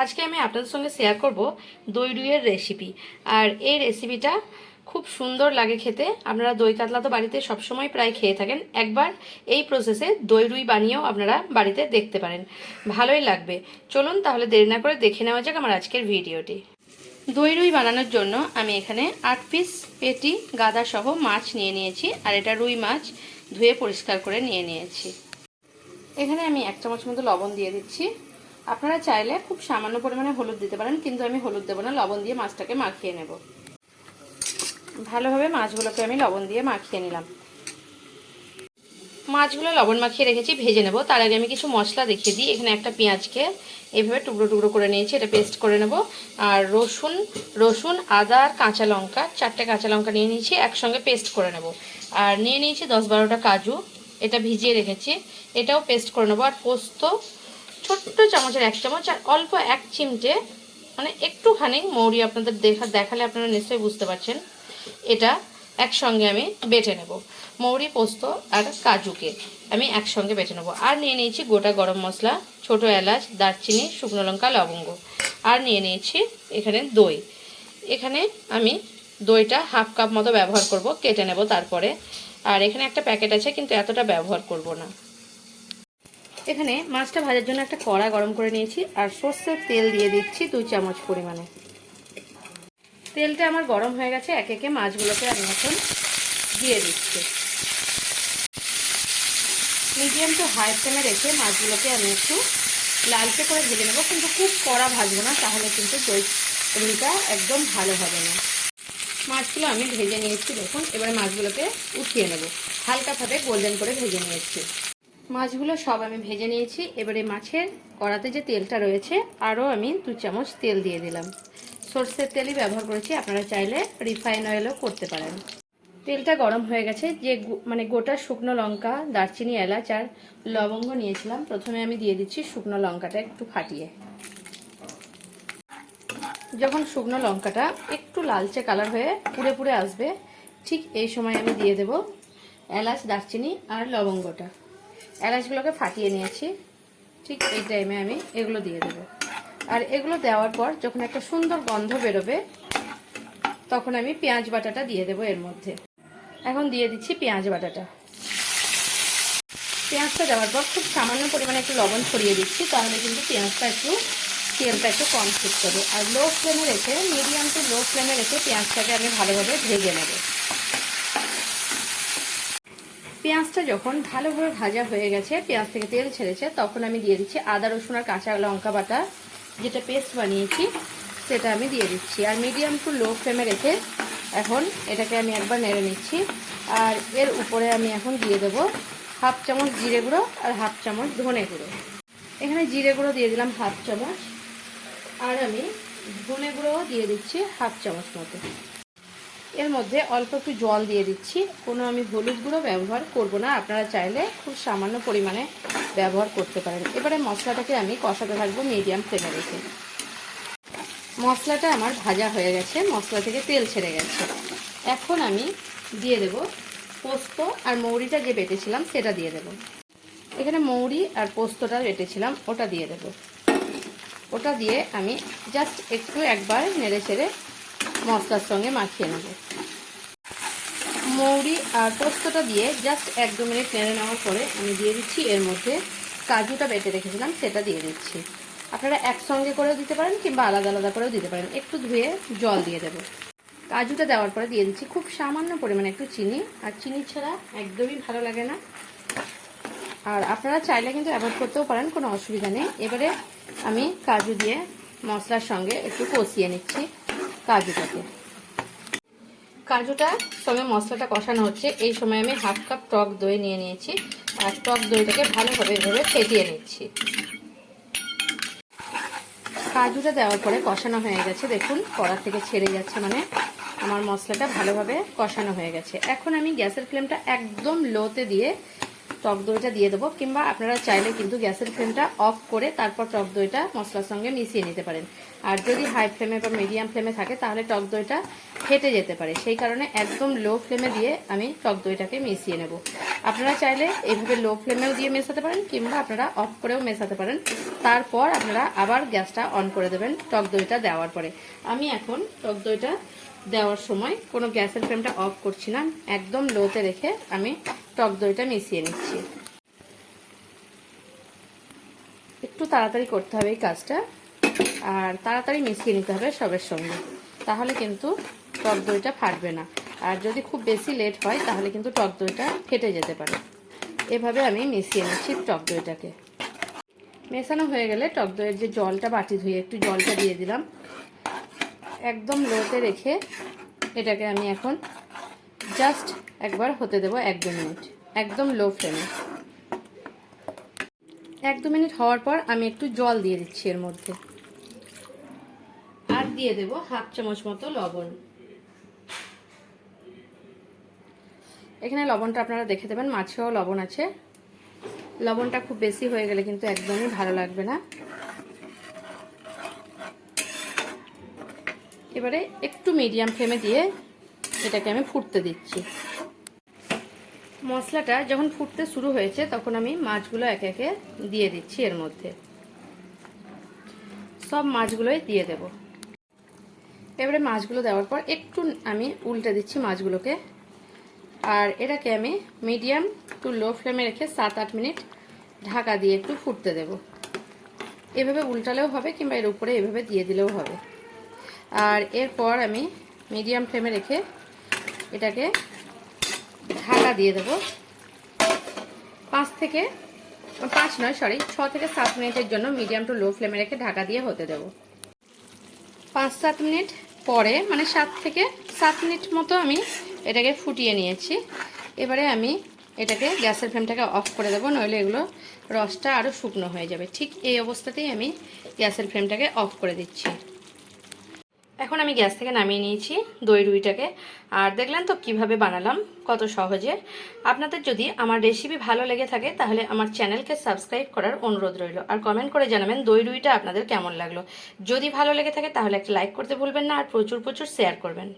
আজকে আমি আপনাদের সঙ্গে শেয়ার করব দই রুইয়ের রেসিপি আর এই রেসিপিটা খুব সুন্দর লাগে খেতে। আপনারা দই কাতলা তো বাড়িতে সবসময় প্রায় খেয়ে থাকেন। একবার এই প্রসেসে দই রুই বানিয়েও আপনারা বাড়িতে দেখতে পারেন। ভালোই লাগবে। চলুন তাহলে দেরি না করে দেখে নেওয়া যাক আমার আজকের ভিডিওটি দই রুই বানানোর জন্য আমি এখানে আট পিস পেটি গাদা সহ মাছ নিয়ে নিয়েছি। আর এটা রুই মাছ ধুয়ে পরিষ্কার করে নিয়ে নিয়েছি। এখানে আমি এক চামচ মতো লবণ দিয়ে দিচ্ছি। আপনারা চাইলে খুব সামান্য পরিমাণে হলুদ দিতে পারেন, কিন্তু আমি হলুদ দেবো না, লবণ দিয়ে মাছটাকে মাখিয়ে নেব। ভালোভাবে মাছগুলোকে আমি লবণ দিয়ে মাখিয়ে নিলাম। মাছগুলো লবণ মাখিয়ে রেখেছি, ভেজে নেব। তার আগে আমি কিছু মশলা দেখিয়ে দিই। এখানে একটা পেঁয়াজকে এইভাবে টুকরো টুকরো করে নিয়েছি, এটা পেস্ট করে নেব। আর রসুন রসুন, আদা আর কাঁচা লঙ্কা, চারটে কাঁচা লঙ্কা নিয়ে নিয়েছি, একসঙ্গে পেস্ট করে নেব। আর নিয়ে নিয়েছি দশ বারোটা কাজু, এটা ভিজিয়ে রেখেছি। এটাও পেস্ট করে নেব। আর পোস্ত ছোট্ট চামচের এক চামচ আর অল্প এক চিমটে মানে একটুখানি মৌরি আপনাদের দেখা দেখালে আপনারা নিশ্চয়ই বুঝতে পারছেন। এটা একসঙ্গে আমি বেটে নেব। মৌরি, পোস্ত আর কাজুকে আমি একসঙ্গে বেটে নেব। আর নিয়ে নিয়েছি গোটা গরম মশলা, ছোট এলাচ, দারচিনি, শুকনো লঙ্কা, লবঙ্গ। আর নিয়ে নিয়েছি এখানে দই। এখানে আমি দইটা হাফ কাপ মতো ব্যবহার করব, কেটে নেব তারপরে। আর এখানে একটা প্যাকেট আছে, কিন্তু এতটা ব্যবহার করব না। এখানে মাছটা ভাজার জন্য একটা কড়া গরম করে নিয়েছি আর সর্ষের তেল দিয়ে দিচ্ছি দুই চামচ পরিমাণে। তেলটা আমার গরম হয়ে গেছে, এক একে মাছগুলোকে আমি এখন দিয়ে দিচ্ছি। মিডিয়াম টু হাই ফ্লেমে রেখে মাছগুলোকে আমি একটু লালচে করে ভেজে নেব, কিন্তু খুব কড়া ভাজবো না, তাহলে কিন্তু দই একদম ভালো হবে না। মাছগুলো আমি ভেজে নিয়েছি, দেখুন, এবারে মাছগুলোকে উঠিয়ে নেব। হালকাভাবে গোল্ডেন করে ভেজে নিয়েছি। মাছগুলো সব আমি ভেজে নিয়েছি। এবারে মাছের কড়াতে যে তেলটা রয়েছে, আরও আমি দু চামচ তেল দিয়ে দিলাম। সর্ষের তেলই ব্যবহার করেছি, আপনারা চাইলে রিফাইন অয়েলও করতে পারেন। তেলটা গরম হয়ে গেছে, যে মানে গোটা শুকনো লঙ্কা, দারচিনি, এলাচ আর লবঙ্গ নিয়েছিলাম। প্রথমে আমি দিয়ে দিচ্ছি শুকনো লঙ্কাটা একটু ফাটিয়ে। যখন শুকনো লঙ্কাটা একটু লালচে কালার হয়ে পুড়ে পুড়ে আসবে, ঠিক এই সময় আমি দিয়ে দেব এলাচ, দারচিনি আর লবঙ্গটা। এলাচগুলোকে ফাটিয়ে নিয়েছি। ঠিক এই টাইমে আমি এগুলো দিয়ে দেব। আর এগুলো দেওয়ার পর যখন একটা সুন্দর গন্ধ বেরোবে, তখন আমি পেঁয়াজ বাটাটা দিয়ে দেব এর মধ্যে। এখন দিয়ে দিচ্ছি পেঁয়াজ বাটাটা। পেঁয়াজটা দেওয়ার পর খুব সামান্য পরিমাণে একটু লবণ ছড়িয়ে দিচ্ছি, তাহলে কিন্তু পেঁয়াজটা একটু তেলটা একটু কম ফুটতে আর লো ফ্লেমে রেখে মিডিয়াম টু লো ফ্লেমে রেখে পেঁয়াজটাকে আমি ভালোভাবে ভেজে নেব। পেঁয়াজটা যখন ভালোভাবে ভাজা হয়ে গেছে, পেঁয়াজ থেকে তেল ছেড়েছে, তখন আমি দিয়ে দিচ্ছি আদা, রসুন আর কাঁচা লঙ্কা বাটা, যেটা পেস্ট বানিয়েছি, সেটা আমি দিয়ে দিচ্ছি। আর মিডিয়াম টু লো ফ্লেমে রেখে এখন এটাকে আমি একবার নেড়ে নিচ্ছি। আর এর উপরে আমি এখন দিয়ে দেবো হাফ চামচ জিরে গুঁড়ো আর হাফ চামচ ধনে গুঁড়ো। এখানে জিরে গুঁড়ো দিয়ে দিলাম হাফ চামচ। আর আমি ধনে গুঁড়োও দিয়ে দিচ্ছি হাফ চামচ মতো। এর মধ্যে অল্প একটু জল দিয়ে দিচ্ছি। কোনো আমি হলুদ গুঁড়ো ব্যবহার করব না। আপনারা চাইলে খুব সামান্য পরিমাণে ব্যবহার করতে পারেন। এবারে মশলাটাকে আমি কষাতে থাকব মিডিয়াম ফ্লেমে রেখে। মশলাটা আমার ভাজা হয়ে গেছে। মশলা থেকে তেল ছেড়ে গেছে। এখন আমি দিয়ে দেব পোস্ত আর মৌরিটা যে বেটেছিলাম সেটা দিয়ে দেব। এখানে মৌরি আর পোস্তটা বেটেছিলাম, ওটা দিয়ে দেব। ওটা দিয়ে আমি জাস্ট একটু একবার নেড়ে ছেড়ে মশলার সঙ্গে মাখিয়ে নেব। মৌরি আর পোস্তটা দিয়ে জাস্ট এক দু মিনিট নেড়ে নেওয়ার পরে আমি দিয়ে দিচ্ছি, এর মধ্যে কাজুটা বেটে রেখেছিলাম, সেটা দিয়ে দিচ্ছি। আপনারা একসঙ্গে করেও দিতে পারেন কিংবা আলাদা আলাদা করেও দিতে পারেন। একটু ধুয়ে জল দিয়ে দেবো। কাজুটা দেওয়ার পরে দিয়ে দিচ্ছি খুব সামান্য পরিমাণে একটু চিনি, আর চিনি ছাড়া একদমই ভালো লাগে না। আর আপনারা চাইলে কিন্তু অ্যাভয়েড করতেও পারেন, কোনো অসুবিধা নেই। এবারে আমি কাজু দিয়ে মশলার সঙ্গে একটু কষিয়ে নিচ্ছি। কাজুটাকে। কাজুটা সঙ্গে মশলাটা কষানো হচ্ছে। এই সময় আমি হাফ কাপ টক দই নিয়ে নিয়েছি। আর টক দইটাকে ভালোভাবে এভাবে ফেটিয়ে নিচ্ছি। কাজুটা দেওয়ার পরে কষানো হয়ে গেছে। দেখুন কড়া থেকে ছেড়ে যাচ্ছে মানে আমার মশলাটা ভালোভাবে কষানো হয়ে গেছে। এখন আমি গ্যাসের ফ্লেমটা একদম লোতে দিয়ে টক দইটা দিয়ে দেবো, কিংবা আপনারা চাইলে কিন্তু গ্যাসের ফ্লেমটা অফ করে তারপর টক দইটা মশলার সঙ্গে মিশিয়ে নিতে পারেন। আর যদি হাই ফ্লেমে বা মিডিয়াম ফ্লেমে থাকে, তাহলে টক দইটা ফেটে যেতে পারে। সেই কারণে একদম লো ফ্লেমে দিয়ে আমি টক দইটাকে মিশিয়ে নেব। আপনারা চাইলে এইভাবে লো ফ্লেমেও দিয়ে মেশাতে পারেন, কিংবা আপনারা অফ করেও মেশাতে পারেন। তারপর আপনারা আবার গ্যাসটা অন করে দেবেন টক দইটা দেওয়ার পরে। আমি এখন টক দইটা দেওয়ার সময় কোনো গ্যাসের ফ্লেমটা অফ করছি না, একদম লোতে রেখে আমি টক দইটা মিশিয়ে নিচ্ছি। একটু তাড়াতাড়ি করতে হবে এই কাজটা, আর তাড়াতাড়ি মিশিয়ে নিতে হবে সবের সঙ্গে, তাহলে কিন্তু টক দইটা ফাটবে না। আর যদি খুব বেশি লেট হয়, তাহলে কিন্তু টক দইটা ফেটে যেতে পারে। এভাবে আমি মিশিয়ে নিচ্ছি টক দইটাকে। মেশানো হয়ে গেলে টক দইয়ের যে জলটা বাটি ধুয়ে একটু জলটা দিয়ে দিলাম। একদম লোতে রেখে এটাকে আমি এখন জাস্ট একবার হতে দেবো এক দু মিনিট। একদম লো ফ্লেমে। এক দু মিনিট হওয়ার পর আমি একটু জল দিয়ে দিচ্ছি এর মধ্যে। আর দিয়ে দেব হাফ চামচ মতো লবণ। এখানে লবণটা আপনারা দেখে দেবেন, মাছেও লবণ আছে। লবণটা খুব বেশি হয়ে গেলে কিন্তু একদমই ভালো লাগবে না। এবারে একটু মিডিয়াম ফ্লেমে দিয়ে এটাকে আমি ফুটতে দিচ্ছি। মশলাটা যখন ফুটতে শুরু হয়েছে, তখন আমি মাছগুলো একে একে দিয়ে দিচ্ছি এর মধ্যে। সব মাছগুলোই দিয়ে দেব। এবারে মাছগুলো দেওয়ার পর একটু আমি উল্টে দিচ্ছি মাছগুলোকে। আর এটাকে আমি মিডিয়াম টু লো ফ্লেমে রেখে সাত আট মিনিট ঢাকা দিয়ে একটু ফুটতে দেব। এভাবে উল্টালেও হবে কিংবা এর উপরে এভাবে দিয়ে দিলেও হবে। আর এরপর আমি মিডিয়াম ফ্লেমে রেখে এটাকে ঢাকা দিয়ে দেব। পাঁচ থেকে, পাঁচ নয় সরি ছ থেকে সাত মিনিটের জন্য মিডিয়াম টু লো ফ্লেমে রেখে ঢাকা দিয়ে হতে দেব। পাঁচ সাত মিনিট পরে মানে সাত থেকে সাত মিনিট মতো আমি এটাকে ফুটিয়ে নিয়েছি। এবারে আমি এটাকে গ্যাসের ফ্লেমটাকে অফ করে দেবো, নইলে এগুলো রসটা আরও শুকনো হয়ে যাবে। ঠিক এই অবস্থাতেই আমি গ্যাসের ফ্লেমটাকে অফ করে দিচ্ছি। এখন আমি গ্যাস থেকে নামিয়ে নিয়েছি দই রুইটাকে। আর দেখলেন তো কীভাবে বানালাম, কত সহজে। আপনাদের যদি আমার রেসিপি ভালো লেগে থাকে, তাহলে আমার চ্যানেলকে সাবস্ক্রাইব করার অনুরোধ রইল। আর কমেন্ট করে জানাবেন দই রুইটা আপনাদের কেমন লাগল। যদি ভালো লেগে থাকে, তাহলে একটা লাইক করতে ভুলবেন না, আর প্রচুর প্রচুর শেয়ার করবেন।